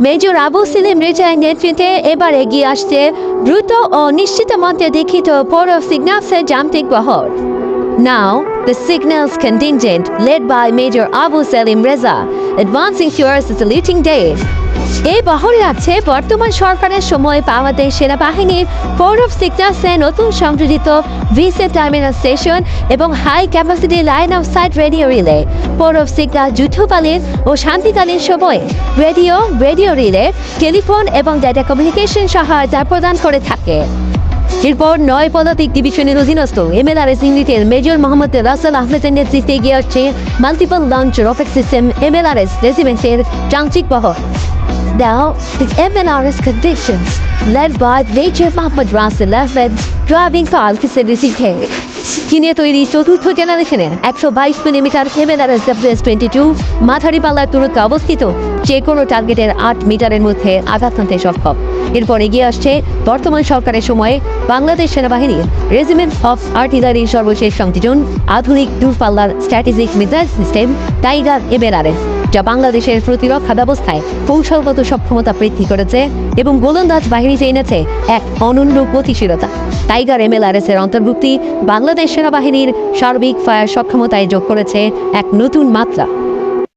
Major Abu slim রেজার নেতৃত্বে এবার এগিয়ে আসছে দ্রুত ও নিশ্চিত মতে দেখিত পৌর সিগন্যালসের যান্ত্রিক বহর Now, the signals contingent, led by Major Abu Salim Reza, advancing towards the saluting day. এই বহরে আছে বর্তমান সরকারের সময় বাংলাদেশ সেনাবাহিনীর পৌর সিগন্যালসে নতুন সংযোজিত ভিসে টার্মিনাল স্টেশন এবং high capacity line of sight radio relay পৌর সিগন্যাল যুদ্ধকালীন ও শান্তিকালীন সময়ে রেডিও রেডিও রিলে, টেলিফোন এবং ডেটা কমিউনিকেশন সহায়তা প্রদান করে থাকে। এরপর নয় পদাতিক ডিভিশনের অধীনস্থ এমএলআরএস ইউনিটের মেজর মোহাম্মদ রাসেল আহমেদের নেতৃত্বে এগিয়ে আসছে multiple launch rocket system MLRS রেজিমেন্টের যান্ত্রিক বহর। Now, the MNRS conditions, led by Major Mohammed Rasul Ahmed, driving car facility care. চীনে তৈরি চতুর্থ জেনারেশনের একশো বাইশ millimetre MLRS WS twenty two মাথারি পাল্লার দূরত্বে অবস্থিত যে কোনো টার্গেটের আট মিটারের মধ্যে আঘাত হানতে সক্ষম এরপর এগিয়ে আসছে বর্তমান সরকারের সময়ে বাংলাদেশ সেনাবাহিনীর রেজিমেন্ট অফ আর্টিলারির সর্বশেষ সংযোজন আধুনিক দূরপাল্লার strategic missile system tiger MLRS যা বাংলাদেশের প্রতিরক্ষা ব্যবস্থায় কৌশলগত সক্ষমতা বৃদ্ধি করেছে এবং গোলন্দাজ বাহিনীতে এনেছে এক অনন্য গতিশীলতা। টাইগার এমএলআরএস এর অন্তর্ভুক্তি বাংলাদেশ সেনাবাহিনীর সার্বিক ফায়ার সক্ষমতায় যোগ করেছে এক নতুন মাত্রা।